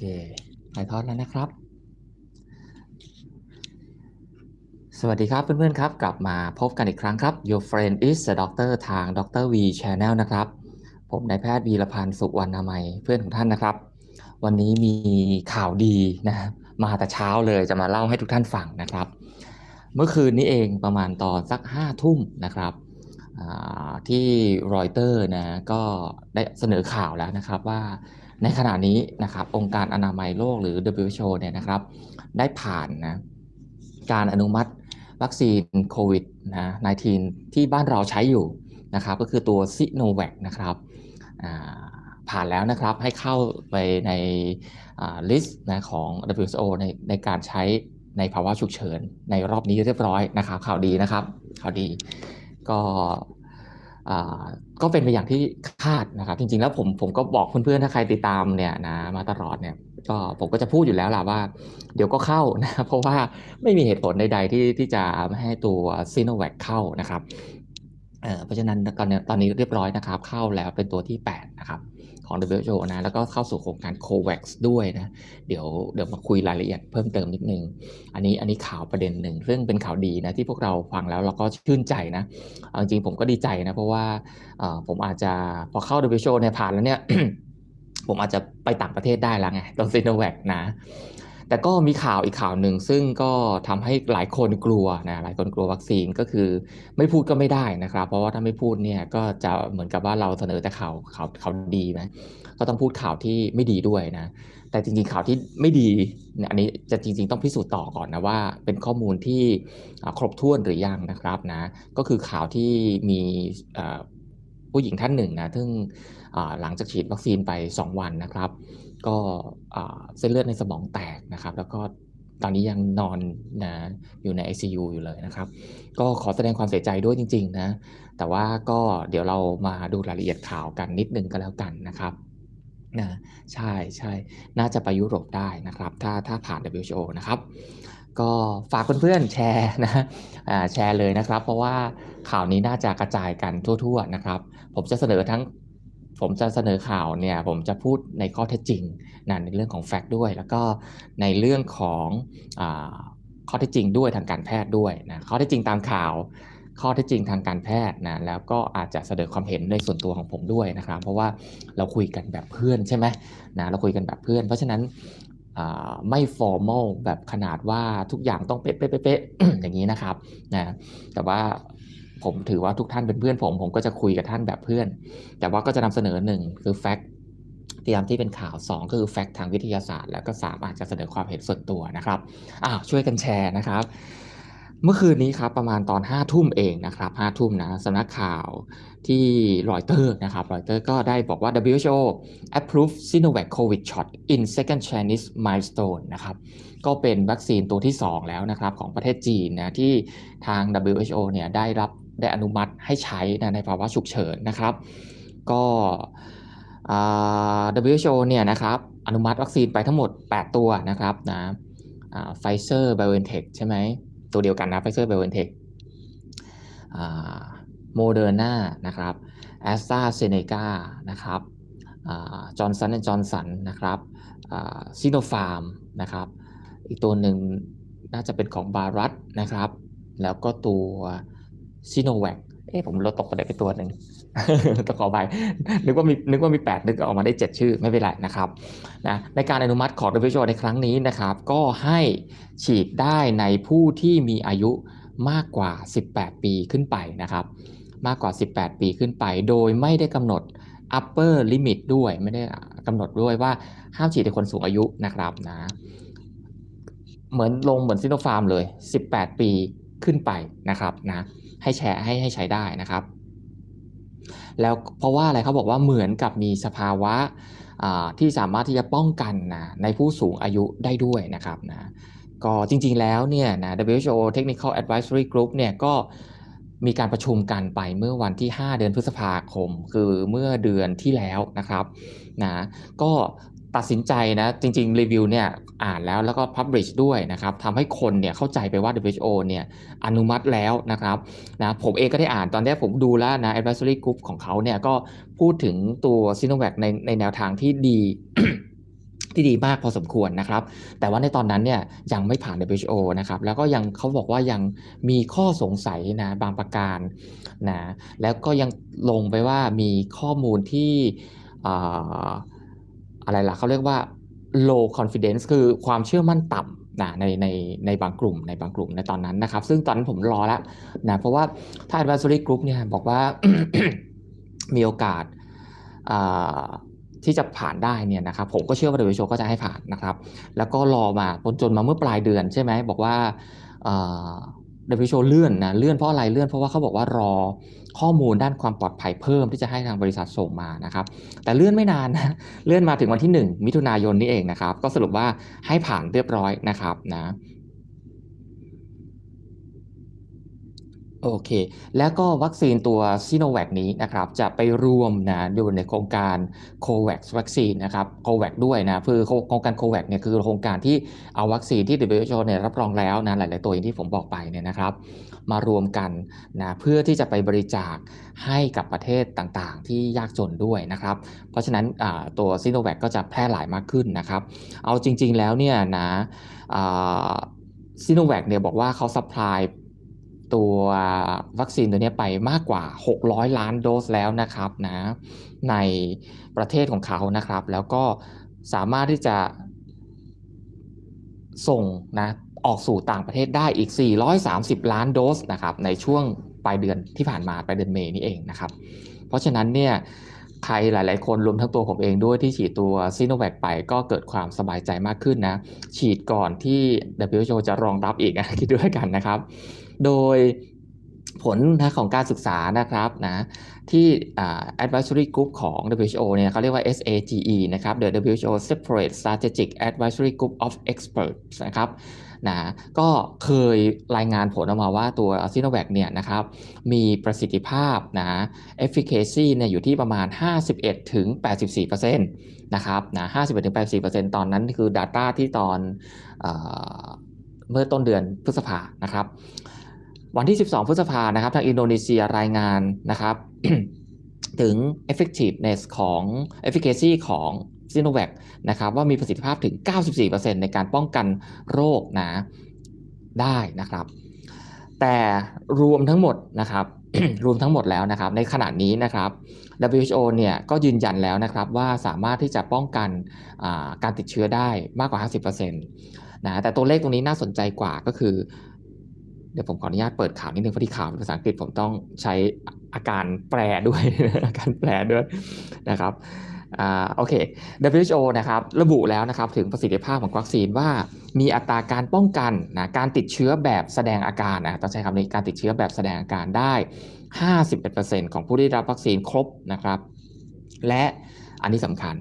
เคถ่ายทอดแล้วนะครับ สวัสดีครับเพื่อนๆครับ กลับมาพบกันอีกครั้งครับ Your friend is a doctor ทาง Dr. V Channel นะครับ ผมนายแพทย์วีรพันธ์สุวรรณามัยเพื่อนของท่านนะครับ วันนี้มีข่าวดีนะมาแต่เช้าเลยจะมาเล่าให้ทุกท่านฟังนะครับ เมื่อคืนนี้เองประมาณตอนสักห้าทุ่มนะครับที่รอยเตอร์นะก็ได้เสนอข่าวแล้วนะครับว่า ในขณะนี้นะครับองค์การอนามัยโลกหรือ WHO เนี่ยนะครับได้ผ่านนะการอนุมัติวัคซีนโควิดนะ19ที่บ้านเราใช้อยู่นะครับก็คือตัวซิโนแวคนะครับผ่านแล้วนะครับให้เข้าไปในลิสต์นะของ WHO ในในการใช้ในภาวะฉุกเฉินในรอบนี้เรียบร้อยนะครับข่าวดีนะครับข่าวดีก็ ก็เป็นไปอย่างที่คาดนะครับ จริงๆแล้วผมผมก็บอกเพื่อนๆถ้าใครติดตามเนี่ยนะมาตลอดเนี่ยก็ผมก็จะพูดอยู่แล้วล่ะว่า เดี๋ยวก็เข้านะเพราะว่าไม่มีเหตุผลใดๆที่ที่จะไม่ให้ตัวซีโนแวคเข้านะครับเพราะฉะนั้นตอนนี้ตอนนี้เรียบร้อยนะครับ เข้าแล้วเป็นตัวที่ 8 นะครับ ของ WHO นะแล้วก็เข้าสู่โครงการ COVAX ด้วยนะเดี๋ยวเดี๋ยวมาคุยรายละเอียดเพิ่มเติมนิดนึง อันนี้อันนี้ข่าวประเด็นหนึ่งซึ่งเป็นข่าวดีนะที่พวกเราฟังแล้วเราก็ชื่นใจนะจริงผมก็ดีใจนะเพราะว่าผมอาจจะพอเข้า WHO เนี่ยผ่านแล้วเนี่ยผมอาจจะไปต่างประเทศได้แล้วไงตอนซีโนแวคนะ แต่ก็มีข่าวอีกข่าวหนึ่งซึ่งก็ทำให้หลายคนกลัวนะหลายคนกลัววัคซีนก็คือไม่พูดก็ไม่ได้นะครับ เพราะว่าถ้าไม่พูดเนี่ยก็จะเหมือนกับว่าเราเสนอแต่ข่าวข่าวข่าวดีไหมก็ต้องพูดข่าวที่ไม่ดีด้วยนะ แต่จริงๆข่าวที่ไม่ดีเนี่ยอันนี้จะจริง ๆ ต้องพิสูจน์ต่อก่อนนะว่า เป็นข้อมูลที่ครบถ้วนหรือยังนะครับนะก็คือข่าวที่มีผู้หญิงท่านหนึ่งนะซึ่งหลังจากฉีดวัคซีนไป 2 วันนะครับ ก็เส้นเลือดในสมองแตกนะครับ แล้วก็ตอนนี้ยังนอนนะอยู่ใน ICU อยู่เลยนะครับ ก็ขอแสดงความเสียใจด้วยจริง ๆ นะ แต่ว่าก็เดี๋ยวเรามาดูรายละเอียดข่าวกันนิดนึงก็แล้วกันนะครับนะใช่ใช่น่าจะไปยุโรปได้นะครับ ถ้าถ้าผ่าน WHO นะครับ ก็ฝากเพื่อนๆแชร์นะแชร์เลยนะครับ เพราะว่าข่าวนี้น่าจะกระจายกันทั่ว ๆ นะครับ ผมจะเสนอทั้ง ผมจะเสนอข่าวเนี่ยผมจะพูดในข้อเท็จจริงนะในเรื่องของแฟกต์ด้วย แล้วก็ในเรื่องของอข้อเท็จจริงด้วยทางการแพทย์ด้วยนะข้อเท็จจริงตามข่าว ข้อเท็จจริงทางการแพทย์นะแล้วก็อาจจะเสนอความเห็นในส่วนตัวของผมด้วยนะครับ เพราะว่าเราคุยกันแบบเพื่อนใช่ไหมนะเราคุยกันแบบเพื่อน เพราะฉะนั้นไม่ฟอร์มอลแบบขนาดว่าทุกอย่างต้องเป๊ะเป๊ะเป๊ะเป๊ะอย่างนี้นะครับนะแต่ว่า ผมถือว่าทุกท่านเป็นเพื่อนผม ผมก็จะคุยกับท่านแบบเพื่อน แต่ว่าก็จะนำเสนอหนึ่งคือแฟกต์เตรียมที่เป็นข่าว 2 คือแฟกต์ทางวิทยาศาสตร์ แล้วก็ 3 อาจจะเสนอความเห็นส่วนตัวนะครับอ้าวช่วยกันแชร์นะครับ เมื่อคืนนี้ครับประมาณตอน5้าทุ่มเองนะครับห้าทุ่มนะสำนักข่าวที่รอยเตอร์นะครับรอยเตอร์ก็ได้บอกว่า WHO approve Sinovac COVID shot in second Chinese milestone นะครับก็เป็นวัคซีนตัวที่ 2 แล้วนะครับของประเทศจีนนะที่ทาง WHO เนี่ยได้รับ ได้อนุมัติให้ใช้ในภาวะฉุกเฉินนะครับ ก็ WHO เนี่ยนะครับอนุมัติวัคซีนไปทั้งหมด 8 ตัวนะครับนะไฟเซอร์ไบโอเอนเทคใช่ไหมตัวเดียวกันนะไฟเซอร์ไบโอเอนเทคโมเดอร์นานะครับแอสตราเซเนกานะครับจอร์นสันและจอร์นสันนะครับซิโนฟาร์มนะครับ อีกตัวหนึ่งน่าจะเป็นของบารัตนะครับ แล้วก็ตัว ซิโนแวคเอ๊ะผมเราตกไปได้ไปตัวหนึ่งต้องขอไปนึกว่ามีนึกว่ามี 8 นึกออกมาได้ 7 ชื่อไม่เป็นไรนะครับนะในการอนุมัติของ WHO ในครั้งนี้นะครับ ก็ให้ฉีดได้ในผู้ที่มีอายุมากกว่า 18 ปีขึ้นไปนะครับ มากกว่า 18 ปีขึ้นไป โดยไม่ได้กำหนด upper limit ด้วยไม่ได้กำหนดด้วยว่าห้ามฉีดในคนสูงอายุนะครับนะเหมือนลงเหมือนซิโนฟาร์มเลย 18 ปีขึ้นไปนะครับนะ ให้แชร์ให้ให้ใช้ได้นะครับ แล้วเพราะว่าอะไรเขาบอกว่าเหมือนกับมีสภาวะที่สามารถที่จะป้องกันนะในผู้สูงอายุได้ด้วยนะครับนะก็จริงๆแล้วเนี่ยนะ WHO Technical Advisory Group เนี่ยก็มีการประชุมกันไปเมื่อวันที่ 5 เดือนพฤษภาคม คือเมื่อเดือนที่แล้วนะครับนะก็ตัดสินใจนะจริงๆรีวิวเนี่ย อ่านแล้วแล้วก็ Publish ด้วยนะครับทำให้คนเนี่ยเข้าใจไปว่า WHO เนี่ยอนุมัติแล้วนะครับนะผมเองก็ได้อ่านตอนนี้ผมดูแล้วนะ Advisory Group ของเขาเนี่ยก็พูดถึงตัว s i n o v a c ในในแนวทางที่ดีที่ดีมากพอสมควรนะครับ แต่ว่าในตอนนั้นเนี่ยยังไม่ผ่าน WHO นะครับ แล้วก็ยังเขาบอกว่ายังมีข้อสงสัยนะบางประการนะ แล้วก็ยังลงไปว่ามีข้อมูลที่อะไรล่ะเขาเรียกว่า low confidence คือความเชื่อมั่นต่ำนะในในในบางกลุ่มในบางกลุ่มในตอนนั้นนะครับ ซึ่งตอนนั้นผมรอแล้วนะเพราะว่าถ้า advisory group เนี่ยบอกว่ามีโอกาสที่จะผ่านได้เนี่ยนะครับผมก็เชื่อว่า WHO ก็จะให้ผ่านนะครับ แล้วก็รอมาจนมาเมื่อปลายเดือนใช่ไหมบอกว่า WHO เลื่อนนะเลื่อนเพราะอะไรเลื่อนเพราะว่าเขาบอกว่ารอข้อมูลด้านความปลอดภัยเพิ่มที่จะให้ทางบริษัทส่งมานะครับ แต่เลื่อนไม่นานนะเลื่อนมาถึงวันที่ 1 มิถุนายนนี้เองนะครับ ก็สรุปว่าให้ผ่านเรียบร้อยนะครับนะ โอเค แล้วก็วัคซีนตัวซีโนแวคนี้นะครับจะไปรวมนะอยู่ในโครงการโควัควัคซีนนะครับโควัคด้วยนะคือโครงการโควัคเนี่ยคือโครงการที่เอาวัคซีนที่ WHO เนี่ยรับรองแล้วนะหลาย ๆ ตัวอย่างที่ผมบอกไปเนี่ยนะครับ มารวมกันนะเพื่อที่จะไปบริจาคให้กับประเทศต่าง ๆ ที่ยากจนด้วยนะครับ เพราะฉะนั้นตัวซีโนแวคก็จะแพร่หลายมากขึ้นนะครับ เอาจริง ๆ แล้วเนี่ยนะซีโนแวคเนี่ยบอกว่าเขาซัพพลาย ตัววัคซีนตัวนี้ไปมากกว่า 600 ล้านโดสแล้วนะครับนะในประเทศของเขานะครับ แล้วก็สามารถที่จะส่งนะออกสู่ต่างประเทศได้อีก 430 ล้านโดสนะครับในช่วงปลายเดือนที่ผ่านมาปลายเดือนเมษนี่เองนะครับ เพราะฉะนั้นเนี่ยใครหลาย ๆ คนรวมทั้งตัวผมเองด้วยที่ฉีดตัวซีโนแวคไปก็เกิดความสบายใจมากขึ้นนะ ฉีดก่อนที่ WHO จะรองรับอีกนะคิดด้วยกันนะครับ โดยผลนะของการศึกษานะครับนะที่ advisory group ของ WHO เนี่ยเขาเรียกว่า SAGE นะครับ The WHO Separate Strategic Advisory Group of Experts นะครับนะก็เคยรายงานผลออกมาว่าตัวซีโนแวคเนี่ยนะครับมีประสิทธิภาพนะ efficacy เนี่ยอยู่ที่ประมาณ 51ถึง84%นะครับนะ51ถึง84%ตอนนั้นคือ Data ที่ตอนเมื่อต้นเดือนพฤษภานะครับ วันที่ 12 พฤษภานะครับทางอินโดนีเซียรายงานนะครับ ถึง effectiveness ของ efficacy ของซีโนแวคนะครับว่ามีประสิทธิภาพถึง 94%ในการป้องกันโรคนะได้นะครับ แต่รวมทั้งหมดนะครับ รวมทั้งหมดแล้วนะครับ ในขณะนี้นะครับ WHO เนี่ยก็ยืนยันแล้วนะครับว่าสามารถที่จะป้องกันการติดเชื้อได้มากกว่า 50%นะแต่ตัวเลขตรงนี้น่าสนใจกว่าก็คือ เดี๋ยวผมขออนุญาตเปิดข่าวนิดนึงเพราะที่ข่าวเป็นภาษาอังกฤษผมต้องใช้อาการแปลด้วย อาการแปลด้วยนะครับโอเค WHO นะครับระบุแล้วนะครับถึงประสิทธิภาพของวัคซีนว่ามีอัตราการป้องกันนะการติดเชื้อแบบแสดงอาการนะต้องใช้คำนี้การติดเชื้อแบบแสดงอาการได้ 51%ของผู้ได้รับวัคซีนครบนะครับ และอันนี้สำคัญ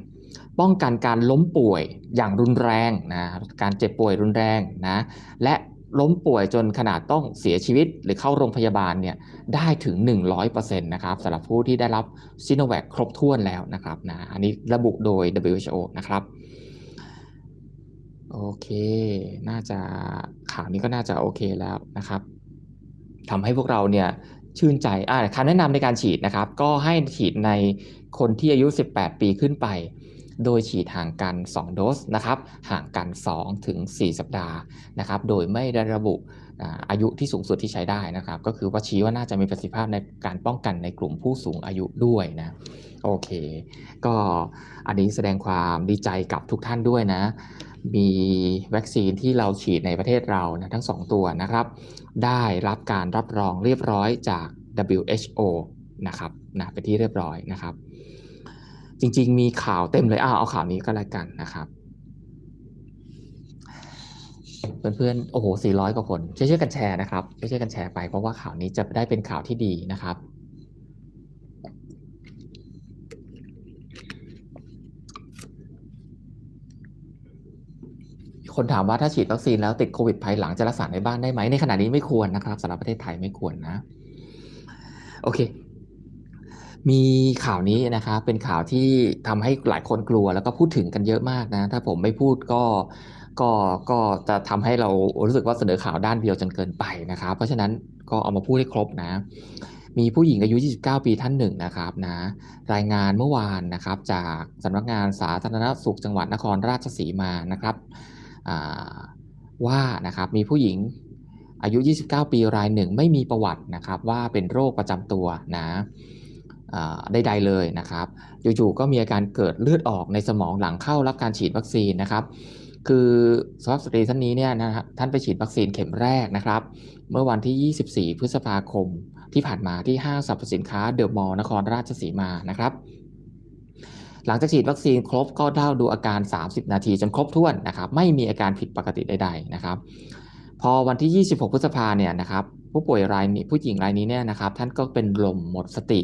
ป้องกันการล้มป่วยอย่างรุนแรงนะการเจ็บป่วยรุนแรงนะและ ล้มป่วยจนขนาดต้องเสียชีวิตหรือเข้าโรงพยาบาลเนี่ยได้ถึง 100%นะครับสำหรับผู้ที่ได้รับซิโนแวคครบถ้วนแล้วนะครับนะอันนี้ระบุโดย WHO นะครับโอเค น่าจะข่าวนี้ก็น่าจะโอเคแล้วนะครับทำให้พวกเราเนี่ยชื่นใจอ่าคำแนะนำในการฉีดนะครับ ก็ให้ฉีดในคนที่อายุ 18 ปีขึ้นไป โดยฉีดห่างกัน 2 โดสนะครับห่างกัน 2 ถึง 4 สัปดาห์นะครับโดยไม่ได้ระบุอายุที่สูงสุดที่ใช้ได้นะครับ ก็คือว่าชี้ว่าน่าจะมีประสิทธิภาพในการป้องกันในกลุ่มผู้สูงอายุด้วยนะโอเค ก็อันนี้แสดงความดีใจกับทุกท่านด้วยนะ มีวัคซีนที่เราฉีดในประเทศเรานะทั้ง 2 ตัวนะครับ ได้รับการรับรองเรียบร้อยจาก WHO นะครับนะเป็นที่เรียบร้อยนะครับ จริง ๆ มีข่าวเต็มเลยอ้าวเอาข่าวนี้ก็แล้วกันนะครับ เพื่อนๆโอ้โห400 กว่าคนช่วยๆกันแชร์นะครับช่วยๆกันแชร์ไปเพราะว่าข่าวนี้จะได้เป็นข่าวที่ดีนะครับคนถามว่าถ้าฉีดวัคซีนแล้วติดโควิดภายหลังจะรักษาในบ้านได้ไหมในขณะนี้ไม่ควรนะครับสำหรับประเทศไทยไม่ควรนะ โอเค มีข่าวนี้นะครับ เป็นข่าวที่ทำให้หลายคนกลัวแล้วก็พูดถึงกันเยอะมากนะ ถ้าผมไม่พูดก็ก็ก็จะทำให้เรารู้สึกว่าเสนอข่าวด้านเดียวจนเกินไปนะครับ เพราะฉะนั้นก็เอามาพูดให้ครบนะ มีผู้หญิงอายุ 29 ปีท่านหนึ่งนะครับนะรายงานเมื่อวานนะครับ จากสำนักงานสาธารณสุขจังหวัดนครราชสีมานะครับว่านะครับมีผู้หญิงอายุ 29 ปีรายหนึ่งไม่มีประวัตินะครับ ว่าเป็นโรคประจำตัวนะ ใดๆเลยนะครับอยู่ๆก็มีอาการเกิดเลือดออกในสมองหลังเข้ารับการฉีดวัคซีนนะครับ คือสภาพสตรีท่านนี้เนี่ยนะครับท่านไปฉีดวัคซีนเข็มแรกนะครับ เมื่อวันที่ 24 พฤษภาคมที่ผ่านมาที่ห้างสรรพสินค้าเดอะมอลล์นครราชสีมานะครับ หลังจากฉีดวัคซีนครบก็ได้ดูอาการ 30 นาทีจนครบถ้วนนะครับ ไม่มีอาการผิดปกติใดๆนะครับ พอวันที่ 26 พฤษภาเนี่ยนะครับผู้ป่วยรายนี้ผู้หญิงรายนี้เนี่ยนะครับ ท่านก็เป็นลมหมดสติ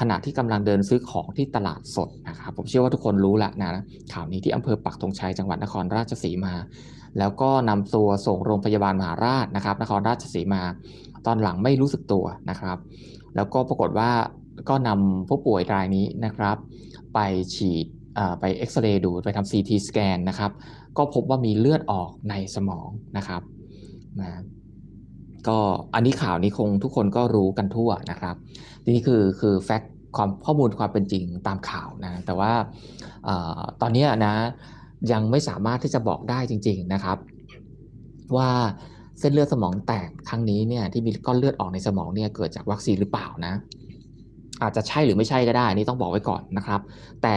ขณะที่กำลังเดินซื้อของที่ตลาดสดนะครับผมเชื่อว่าทุกคนรู้ละนะข่าวนี้ที่อำเภอปักธงชัยจังหวัดนครราชสีมา แล้วก็นำตัวส่งโรงพยาบาลมหาราชนะครับ นครราชสีมา ตอนหลังไม่รู้สึกตัวนะครับ แล้วก็ปรากฏว่าก็นำผู้ป่วยรายนี้นะครับ ไปฉีดไปเอ็กซเรย์ดูไปทำซีทีสแกนนะครับ ก็พบว่ามีเลือดออกในสมองนะครับนะ ก็อันนี้ข่าวนี้คงทุกคนก็รู้กันทั่วนะครับนี่คือคือแฟกต์ความข้อมูลความเป็นจริงตามข่าวนะแต่ว่าอตอนนี้นะยังไม่สามารถที่จะบอกได้จริง ๆนะครับ ว่าเส้นเลือดสมองแตกครั้งนี้เนี่ยที่มีก้อนเลือดออกในสมองเนี่ยเกิดจากวัคซีนหรือเปล่านะ อาจจะใช่หรือไม่ใช่ก็ได้นี่ต้องบอกไว้ก่อนนะครับ แต่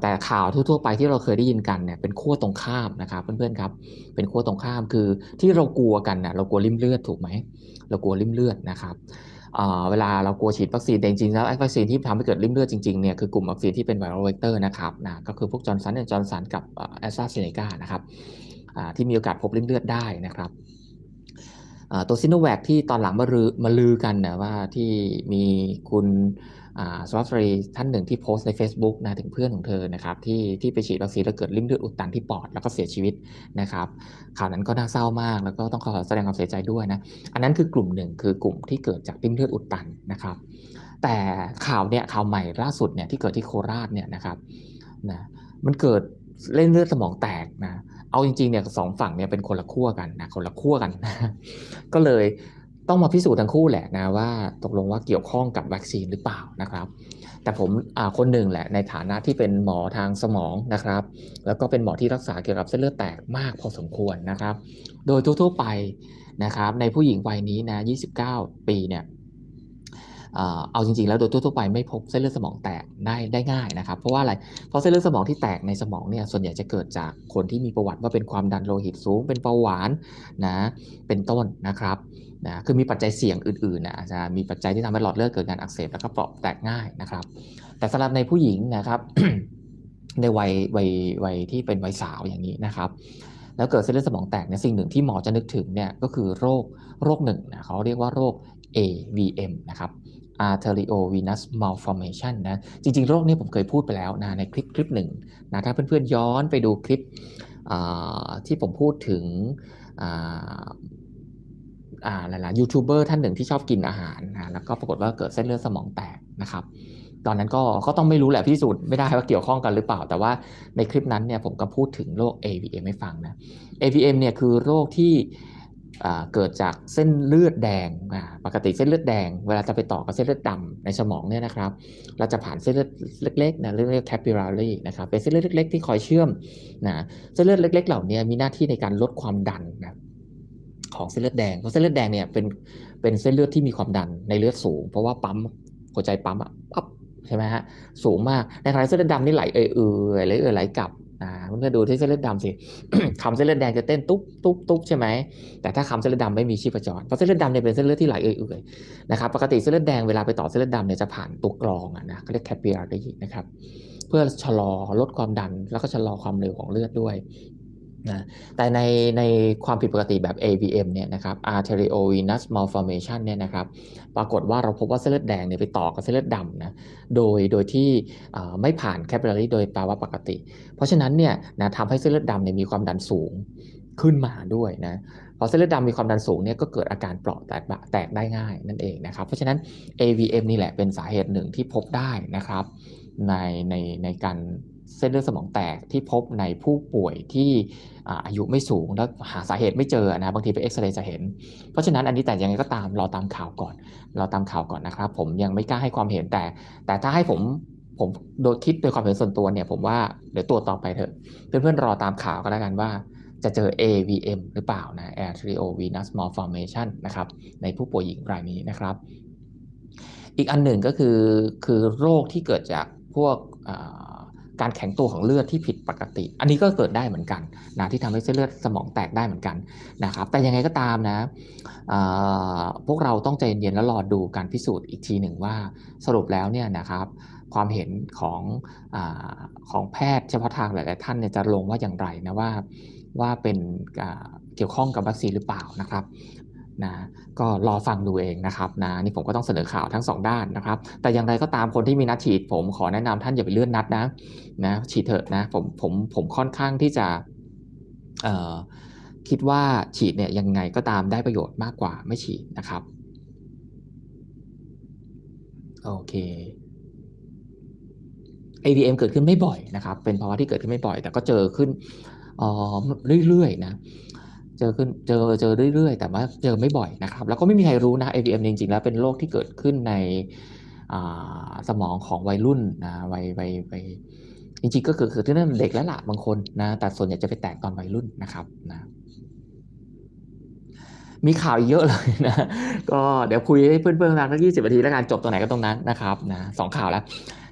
แต่ข่าวทั่วๆไปที่เราเคยได้ยินกันเนี่ยเป็นขั้วตรงข้ามนะครับเพื่อนๆครับเป็นขั้วตรงข้ามคือที่เรากลัวกันนะเรากลัวริ่มเลือดถูกไหมเรากลัวริ่มเลือดนะครับเวลาเรากลัวฉีดวัคซีนแต่จริงๆแล้ววัคซีนที่ทำให้เกิดริ่มเลือดจริงๆเนี่ยคือกลุ่มวัคซีนที่เป็นไวรัลเวกเตอร์นะครับนะก็คือพวกจอร์นสันจอร์นสันกับแอสตราเซเนกานะครับที่มีโอกาสพบริ่มเลือดได้นะครับตัวซิโนแวคที่ตอนหลังมาลือมาลือกันนะว่าที่มีคุณ สวัสดีท่านหนึ่งที่โพสต์ใน Facebook นะถึงเพื่อนของเธอนะครับที่ที่ไปฉีดวัคซีนแล้วเกิดริ่มเลือดอุดตันที่ปอดแล้วก็เสียชีวิตนะครับข่าวนั้นก็น่าเศร้ามาก แล้วก็ต้องขอแสดงความเสียใจด้วยนะอันนั้นคือกลุ่มหนึ่งคือกลุ่มที่เกิดจากริ่มเลือดอุดตันนะครับ แต่ข่าวเนี่ยข่าวใหม่ล่าสุดเนี่ยที่เกิดที่โคราชเนี่ยนะครับนะมันเกิดเล่นเลือดสมองแตกนะเอาจริงๆเนี่ยสองฝั่งเนี่ยเป็นคนละขั้วกันนะคนละขั้วกันนะก็เลย ต้องมาพิสูจน์ทั้งคู่แหละนะว่าตกลงว่าเกี่ยวข้องกับวัคซีนหรือเปล่านะครับ แต่ผมคนหนึ่งแหละในฐานะที่เป็นหมอทางสมองนะครับ แล้วก็เป็นหมอที่รักษาเกี่ยวกับเส้นเลือดแตกมากพอสมควรนะครับ โดยทั่วๆไปนะครับในผู้หญิงวัยนี้นะ 29 ปีเนี่ยเอาจริงๆ แล้วโดยทั่วๆไปไม่พบเส้นเลือดสมองแตกได้ได้ง่ายนะครับ เพราะว่าอะไร เพราะเส้นเลือดสมองที่แตกในสมองเนี่ยส่วนใหญ่จะเกิดจากคนที่มีประวัติว่าเป็นความดันโลหิตสูง เป็นเบาหวานนะเป็นต้นนะครับ นะคือมีปัจจัยเสี่ยงอื่นๆนะอาจจะมีปัจจัยที่ทำให้หลอดเลือดเกิดการอักเสบแล้วก็เปราะแตกง่ายนะครับ แต่สำหรับในผู้หญิงนะครับในวัยวัยวัยที่เป็นวัยสาวอย่างนี้นะครับ แล้วเกิดเส้นเลือดสมองแตกเนี่ยสิ่งหนึ่งที่หมอจะนึกถึงเนี่ยก็คือโรคโรคหนึ่งนะเขาเรียกว่าโรค AVM นะครับ arteriovenous malformation นะจริงๆ โรคนี้ผมเคยพูดไปแล้วนะในคลิปคลิปหนึ่งนะถ้าเพื่อนๆย้อนไปดูคลิปที่ผมพูดถึง หลายๆยูทูบเบอร์ท่านหนึ่งที่ชอบกินอาหารนะแล้วก็ปรากฏว่าเกิดเส้นเลือดสมองแตกนะครับ ตอนนั้นก็ก็ต้องไม่รู้แหละพิสูจน์ไม่ได้ว่าเกี่ยวข้องกันหรือเปล่า แต่ว่าในคลิปนั้นเนี่ยผมก็พูดถึงโรค AVM ให้ฟังนะ AVM เนี่ยคือโรคที่เกิดจากเส้นเลือดแดง ปกติเส้นเลือดแดง เวลาจะไปต่อกับเส้นเลือดดำในสมองเนี่ยนะครับ เราจะผ่านเส้นเลือดเล็กๆนะเรียก capillary นะครับ เป็นเส้นเลือดเล็ก ๆ ที่คอยเชื่อมนะ เส้นเลือดเล็ก ๆ เหล่านี้มีหน้าที่ในการลดความดันนะ ของเส้นเลือดแดงเพราะเส้นเลือดแดงเนี่ยเป็นเป็นเส้นเลือดที่มีความดันในเลือดสูง เพราะว่าปั๊มหัวใจปั๊มอะปั๊บใช่ไหมฮะสูงมากในขณะเส้นเลือดดำนี่ไหลเอื่อยไหลเอื่อยไหลกลับอ่าเพื่อนดูที่เส้นเลือดดำสิคำเส้นเลือดแดงจะเต้นตุ๊บตุ๊บตุ๊บใช่ไหมแต่ถ้าคำเส้นเลือดดำไม่มีชีพจรเพราะเส้นเลือดดำเนี่ยเป็นเส้นเลือดที่ไหลเอื่อยๆนะครับปกติเส้นเลือดแดงเวลาไปต่อเส้นเลือดดำเนี่ยจะผ่านตัวกรองอะนะเขาเรียกแคปิลารีนะครับเพื่อชะลอลดความดันแล้วก็ชะลอความเร็วของเลือดด้วย นะแต่ในในความผิดปกติแบบ AVM เนี่ยนะครับ arteriovenous malformation เนี่ยนะครับ ปรากฏว่าเราพบว่าเส้นเลือดแดงเนี่ยไปต่อกับเส้นเลือดดำนะ โดยโดยที่ไม่ผ่าน capillary โดยแปลว่าปกติ เพราะฉะนั้นเนี่ยนะทำให้เส้นเลือดดำเนี่ยมีความดันสูงขึ้นมาด้วยนะพอเส้นเลือดดำมีความดันสูงเนี่ยก็เกิดอาการเปราะแตกแตกได้ง่ายนั่นเองนะครับ เพราะฉะนั้น AVM นี่แหละเป็นสาเหตุหนึ่งที่พบได้นะครับในในในการ เส้นเลือดสมองแตกที่พบในผู้ป่วยที่อายุไม่สูงแล้วหาสาเหตุไม่เจอนะบางทีไปเอ็กซเรย์จะเห็น เพราะฉะนั้นอันนี้แต่ยังไงก็ตามเราตามข่าวก่อน เราตามข่าวก่อนนะครับ ผมยังไม่กล้าให้ความเห็นแต่ แต่ถ้าให้ผมผมโดยคิดโดยความเห็นส่วนตัวเนี่ยผมว่าเดี๋ยวตัวต่อไปเถอะ เพื่อนๆรอตามข่าวก็แล้วกันว่าจะเจอ AVM หรือเปล่านะ Arteriovenous malformation นะครับในผู้ป่วยหญิงรายนี้นะครับ อีกอันหนึ่งก็คือคือโรคที่เกิดจากพวก การแข็งตัวของเลือดที่ผิดปกติ อันนี้ก็เกิดได้เหมือนกันนะที่ทำให้เส้นเลือดสมองแตกได้เหมือนกันนะครับ แต่ยังไงก็ตามนะพวกเราต้องใจเย็นๆแล้วรอดูการพิสูจน์อีกทีหนึ่งว่าสรุปแล้วเนี่ยนะครับความเห็นของอของแพทย์เฉพาะทางหลาย ๆ ท่านเนี่ยจะลงว่าอย่างไรนะว่าว่าเป็นเกี่ยวข้องกับวัคซีนหรือเปล่านะครับ นะก็รอฟังดูเองนะครับนะนี่ผมก็ต้องเสนอข่าวทั้ง 2 ด้านนะครับ แต่อย่างไรก็ตามคนที่มีนัดฉีด ผมขอแนะนำท่านอย่าไปเลื่อนนัดนะนะฉีดเถอะนะผมผมผมค่อนข้างที่จะคิดว่าฉีดเนี่ยยังไงก็ตามได้ประโยชน์มากกว่าไม่ฉีดนะครับโอเค AVM เกิดขึ้นไม่บ่อยนะครับ เป็นภาวะที่เกิดขึ้นไม่บ่อย แต่ก็เจอขึ้นเรื่อยๆนะ เจอขึ้นเจอเจอเรื่อยๆ แต่ว่าเจอไม่บ่อยนะครับ แล้วก็ไม่มีใครรู้นะ AVM จริงๆแล้วเป็นโรคที่เกิดขึ้นในสมองของวัยรุ่นนะวัยวัยวัยจริงๆก็คือคือที่นั่นเด็กแล้วล่ะบางคนนะแต่ส่วนใหญ่จะไปแตกตอนวัยรุ่นนะครับนะมีข่าวเยอะเลยนะ ก็เดี๋ยวคุยให้เพื่อนๆสักยี่สิบนาทีแล้วกันจบตรงไหนก็ตรงนั้นนะครับนะสองข่าวแล้ว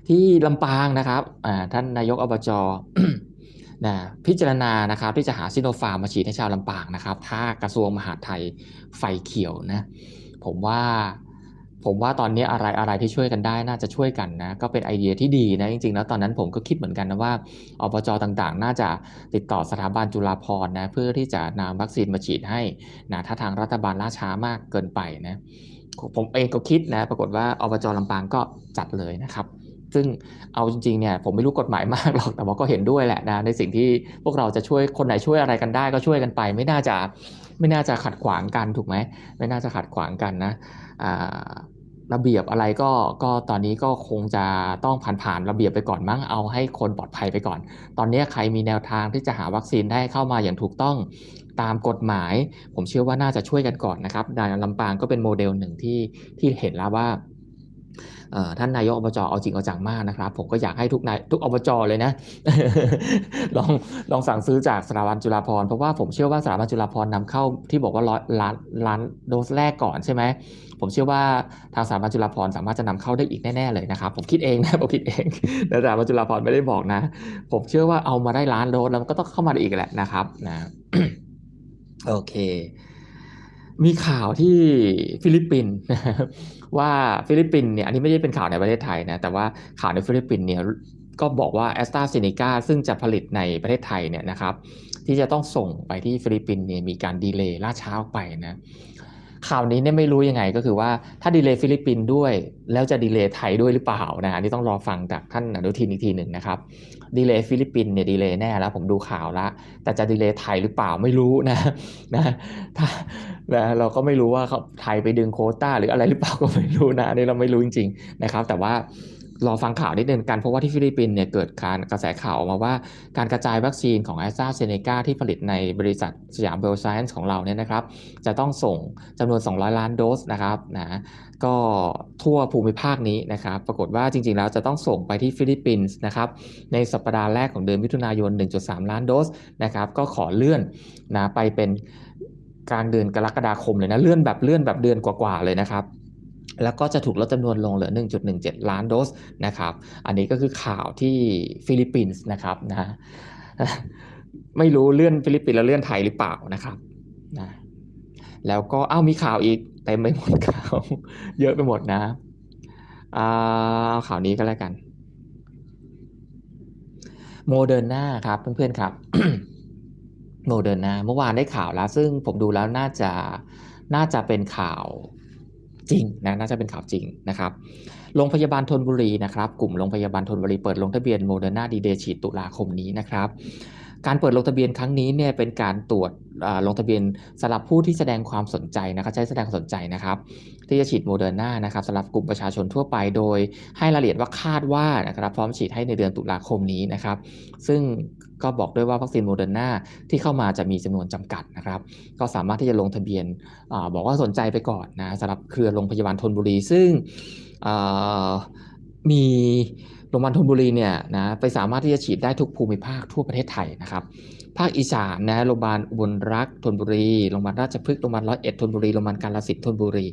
ที่ลำปางนะครับท่านนายกอบจ นะพิจารณานะครับที่จะหาซิโนฟาร์มมาฉีดให้ชาวลำปางนะครับ ถ้ากระทรวงมหาดไทยไฟเขียวนะผมว่าผมว่าตอนนี้อะไรอะไรที่ช่วยกันได้น่าจะช่วยกันนะก็เป็นไอเดียที่ดีนะจริงๆ แล้วตอนนั้นผมก็คิดเหมือนกันนะว่าอบจต่างๆ น่าจะติดต่อสถาบันจุฬาภรณ์นะเพื่อที่จะนำวัคซีนมาฉีดให้นะถ้าทางรัฐบาลล่าช้ามากเกินไปนะผมเองก็คิดนะ ปรากฏว่าอบจลำปางก็จัดเลยนะครับ ซึ่งเอาจริงๆเนี่ยผมไม่รู้กฎหมายมากหรอกแต่ว่าก็เห็นด้วยแหละนะในสิ่งที่พวกเราจะช่วยคนไหนช่วยอะไรกันได้ก็ช่วยกันไป ไม่น่าจะไม่น่าจะขัดขวางกันถูกไหมไม่น่าจะขัดขวางกันนะระเบียบอะไรก็ก็ตอนนี้ก็คงจะต้องผ่านผ่านระเบียบไปก่อนมั้งเอาให้คนปลอดภัยไปก่อน ตอนนี้ใครมีแนวทางที่จะหาวัคซีนได้เข้ามาอย่างถูกต้องตามกฎหมาย ผมเชื่อว่าน่าจะช่วยกันก่อนนะครับดานลำปางก็เป็นโมเดลหนึ่งที่ที่เห็นแล้วว่า ท่านนายกอบจเอาจริงเอาจังมากนะครับ ผมก็อยากให้ทุกนายทุกอบจเลยนะลองลองสั่งซื้อจากสถาบันจุฬาภรณ์เพราะว่าผมเชื่อว่าสถาบันจุฬาภรณ์นำเข้าที่บอกว่าร้อยล้านล้านโดสแรกก่อนใช่ไหมผมเชื่อว่าทางสถาบันจุฬาภรณ์สามารถจะนำเข้าได้อีกแน่ๆเลยนะครับ ผมคิดเองนะผมคิดเองแต่สถาบันจุฬาภรณ์ไม่ได้บอกนะ ผมเชื่อว่าเอามาได้ล้านโดสแล้วก็ต้องเข้ามาอีกแหละนะครับนะโอเค มีข่าวที่ฟิลิปปินส์ว่าฟิลิปปินส์เนี่ยอันนี้ไม่ได้เป็นข่าวในประเทศไทยนะแต่ว่าข่าวในฟิลิปปินส์เนี่ยก็บอกว่าแอสตราเซเนกาซึ่งจะผลิตในประเทศไทยเนี่ยนะครับ ที่จะต้องส่งไปที่ฟิลิปปินส์เนี่ยมีการดีเลย์ล่าช้าออกไปนะข่าวนี้เนี่ยไม่รู้ยังไงก็คือว่าถ้าดีเลย์ฟิลิปปินส์ด้วย แล้วจะดีเลย์ไทยด้วยหรือเปล่านะอันนี้ต้องรอฟังจากท่านอนุทินอีกทีหนึ่งนะครับ ดีเลย์ฟิลิปปินส์เนี่ยดีเลย์แน่แล้วผมดูข่าวแล้วแต่จะดีเลย์ไทยหรือเปล่าไม่รู้นะนะถ้านะเราก็ไม่รู้ว่าเขาไทยไปดึงโคต้าหรืออะไรหรือเปล่าก็ไม่รู้นะนี่เราไม่รู้จริง ๆ นะครับ แต่ว่ารอฟังข่าวนิดนึงกันเพราะว่าที่ฟิลิปปินส์เนี่ยเกิดการกระแสข่าวออกมาว่า การกระจายวัคซีนของแอสตราเซเนกาที่ผลิตในบริษัทสยามเบลไซน์ของเราเนี่ยนะครับ จะต้องส่งจำนวน 200 ล้านโดสนะครับนะ ก็ทั่วภูมิภาคนี้นะครับ ปรากฏว่าจริง ๆ แล้วจะต้องส่งไปที่ฟิลิปปินส์นะครับในสัปดาห์แรกของเดือนมิถุนายน 1.3 ล้านโดสนะครับก็ขอเลื่อนนะไปเป็นกลางเดือนกรกฎาคมเลยนะเลื่อนแบบเลื่อนแบบเดือนกว่าๆเลยนะครับแล้วก็จะถูกลดจำนวนลงเหลือ 1.17 ล้านโดสนะครับ อันนี้ก็คือข่าวที่ฟิลิปปินส์นะครับนะ ไม่รู้เลื่อนฟิลิปปินส์แล้วเลื่อนไทยหรือเปล่านะครับ แล้วก็อ้าวมีข่าวอีกเต็มไปหมดข่าว เยอะไปหมดนะเอาข่าวนี้ก็แล้วกันโมเดอร์นาครับเพื่อนๆครับโมเดอร์นาเมื่อวานได้ข่าวแล้ว ซึ่งผมดูแล้วน่าจะน่าจะเป็นข่าวจริงนะน่าจะเป็นข่าวจริงนะครับโรงพยาบาลทนบุรีนะครับ กลุ่มโรงพยาบาลทนบุรีเปิดลงทะเบียนโมเดอร์นาดีเดย์ฉีดตุลาคมนี้นะครับ การเปิดลงทะเบียนครั้งนี้เนี่ยเป็นการตรวจลงทะเบียนสำหรับผู้ที่แสดงความสนใจนะครับ ใช้แสดงความสนใจนะครับ ที่จะฉีดโมเดอร์นานะครับสำหรับกลุ่มประชาชนทั่วไปโดย ให้รายละเอียดว่าคาดว่านะครับ พร้อมฉีดให้ในเดือนตุลาคมนี้นะครับ ซึ่งก็บอกด้วยว่าวัคซีนโมเดอร์นาที่เข้ามาจะมีจำนวนจำกัดนะครับ ก็สามารถที่จะลงทะเบียนอบอกว่าสนใจไปก่อนนะสำหรับเครือโรงพยาบาลธนบุรี ซึ่งมี โรงพยาบาลธนบุรีเนี่ยนะไปสามารถที่จะฉีดได้ทุกภูมิภาคทั่วประเทศไทยนะครับ ภาคอีสานนะโรงพยาบาลอุบลรักษ์ธนบุรีโรงพยาบาลราชพฤกษ์โรงพยาบาลร้อยเอ็ดธนบุรีโรงพยาบาลกาฬสินธุ์ธนบุรี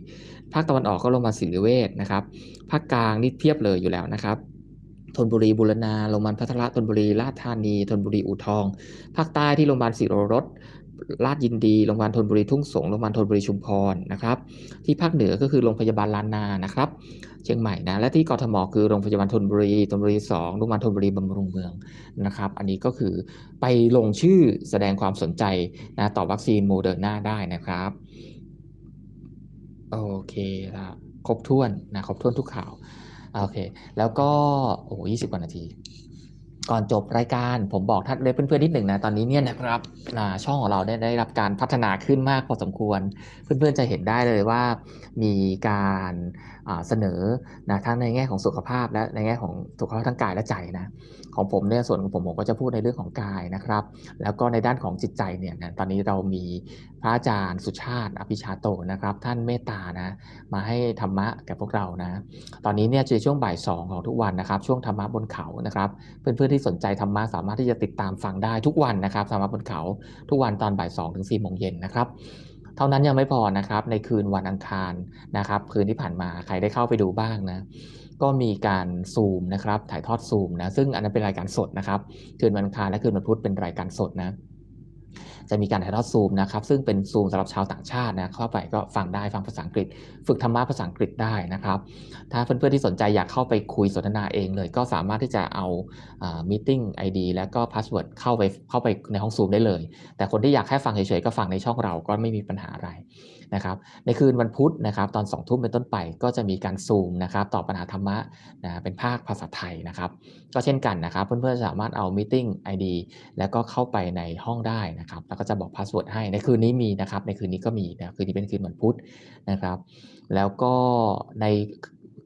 ภาคตะวันออกก็โรงพยาบาลศิริเวชนะครับ ภาคกลางนี่เพียบเลยอยู่แล้วนะครับธนบุรีบุรณาโรงพยาบาลพัทระธนบุรีราชธานีธนบุรีอู่ทอง ภาคใต้ที่โรงพยาบาลศิโรรส ราชยินดีโรงพยาบาลธนบุรีทุ่งสงโรงพยาบาลธนบุรีชุมพรนะครับ ที่ภาคเหนือก็คือโรงพยาบาลลานนานะครับ เชียงใหม่นะและที่กทมคือโรงพยาบาลธนบุรีธนบุรีสองโรงพยาบาลธนบุรีบำรุงเมืองนะครับ อันนี้ก็คือไปลงชื่อแสดงความสนใจนะต่อวัคซีนโมเดอร์นาได้นะครับโอเคละครบถ้วนนะครบถ้วนทุกข่าวโอเค แล้วก็โอ้ยี่สิบกว่านาที ก่อนจบรายการผมบอกท่านเลยเพื่อนๆนิดหนึ่งนะตอนนี้เนี่ยนะครับอ่าช่องของเราได้ได้รับการพัฒนาขึ้นมากพอสมควร เพื่อนๆจะเห็นได้เลยว่ามีการอ่าเสนอนะทั้งในแง่ของสุขภาพและในแง่ของสุขภาพทั้งกายและใจนะ ของผมเนี่ยส่วนของผมผมก็จะพูดในเรื่องของกายนะครับ แล้วก็ในด้านของจิตใจเนี่ยนะตอนนี้เรามีพระอาจารย์สุชาติอภิชาโตนะครับ ท่านเมตตานะมาให้ธรรมะแก่พวกเรานะ ตอนนี้เนี่ยจะช่วงบ่ายสองของทุกวันนะครับ ช่วงธรรมะบนเขานะครับ เพื่อนๆที่สนใจธรรมะสามารถที่จะติดตามฟังได้ทุกวันนะครับธรรมะบนเขาทุกวันตอนบ่ายสองถึงสี่โมงเย็นนะครับเท่านั้นยังไม่พอนะครับในคืนวันอังคารนะครับ คืนที่ผ่านมาใครได้เข้าไปดูบ้างนะ ก็มีการซูมนะครับ ถ่ายทอดซูมนะซึ่งอันนั้นเป็นรายการสดนะครับ คืนวันอังคารและคืนวันพุธเป็นรายการสดนะ จะมีการถ่ายทอดซูมนะครับ ซึ่งเป็นซูมสำหรับชาวต่างชาตินะเข้าไปก็ฟังได้ฟังภาษาอังกฤษ ฝึกธรรมะภาษาอังกฤษได้นะครับ ถ้าเพื่อนๆที่สนใจอยากเข้าไปคุยสนทนาเองเลย ก็สามารถที่จะเอามีติ้ง ID แล้วก็พาสเวิร์ดเข้าไปเข้าไปในห้องซูมได้เลย แต่คนที่อยากแค่ฟังเฉยๆก็ฟังในช่องเราก็ไม่มีปัญหาอะไร นะครับในคืนวันพุธนะครับตอน2ทุ่มเป็นต้นไปก็จะมีการซูมนะครับตอบปัญหาธรรมะนะเป็นภาคภาษาไทยนะครับก็เช่นกันนะครับเพื่อนๆสามารถเอา Meeting ID แล้วก็เข้าไปในห้องได้นะครับแล้วก็จะบอกพาสเวิร์ดให้ในคืนนี้มีนะครับในคืนนี้ก็มีนะคืนนี้เป็นคืนวันพุธนะครับแล้วก็ใน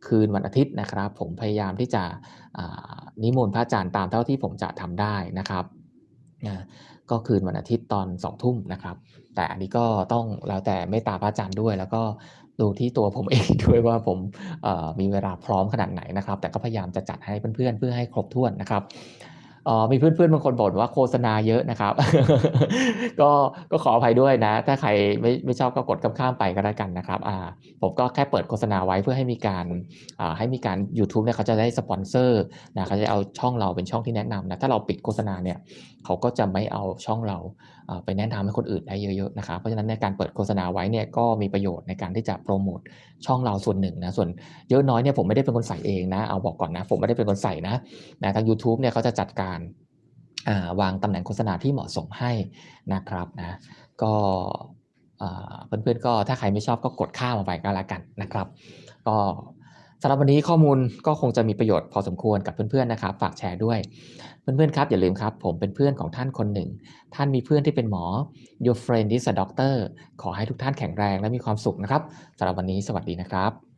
คืนวันอาทิตย์นะครับ ผมพยายามที่จะนิมนต์พระอาจารย์ตามเท่าที่ผมจะทำได้นะครับ ก็คืนวันอาทิตย์ตอนสองทุ่มนะครับ แต่อันนี้ก็ต้องแล้วแต่เมตตาพระอาจารย์ด้วย แล้วก็ดูที่ตัวผมเองด้วยว่าผมมีเวลาพร้อมขนาดไหนนะครับ แต่ก็พยายามจะจัดให้เพื่อนๆเพื่อให้ครบถ้วนนะครับ อ่อมีเพื่อนๆบางคนบ่นว่าโฆษณาเยอะนะครับ ก็ก็ขออภัยด้วยนะ ถ้าใครไม่ไม่ชอบก็กดข้ามๆไปก็ได้กันนะครับอ่าผมก็แค่เปิดโฆษณาไว้เพื่อให้มีการอ่าให้มีการ YouTube เนี่ยเขาจะได้สปอนเซอร์นะเขาจะเอาช่องเราเป็นช่องที่แนะนำนะถ้าเราปิดโฆษณาเนี่ยเขาก็จะไม่เอาช่องเราอ่าไปแนะนำให้คนอื่นได้เยอะๆนะครับเพราะฉะนั้นในการเปิดโฆษณาไว้เนี่ยก็มีประโยชน์ในการที่จะโปรโมทช่องเราส่วนหนึ่งนะส่วนเยอะน้อยเนี่ยผมไม่ได้เป็นคนใส่เองนะเอาบอกก่อนนะ ผมไม่ได้เป็นคนใส่นะนะทาง YouTube เนี่ยเขาจะจัดการอ่าวางตำแหน่งโฆษณาที่เหมาะสมให้นะครับนะก็เพื่อนๆก็ถ้าใครไม่ชอบก็กดข้ามออกไปก็แล้วกันนะครับ ก็สำหรับวันนี้ข้อมูลก็คงจะมีประโยชน์พอสมควรกับเพื่อนๆนะครับ ฝากแชร์ด้วย เพื่อนๆครับอย่าลืมครับ ผมเป็นเพื่อนของท่านคนหนึ่ง ท่านมีเพื่อนที่เป็นหมอ your friend is a doctor ขอให้ทุกท่านแข็งแรงและมีความสุขนะครับสำหรับวันนี้สวัสดีนะครับ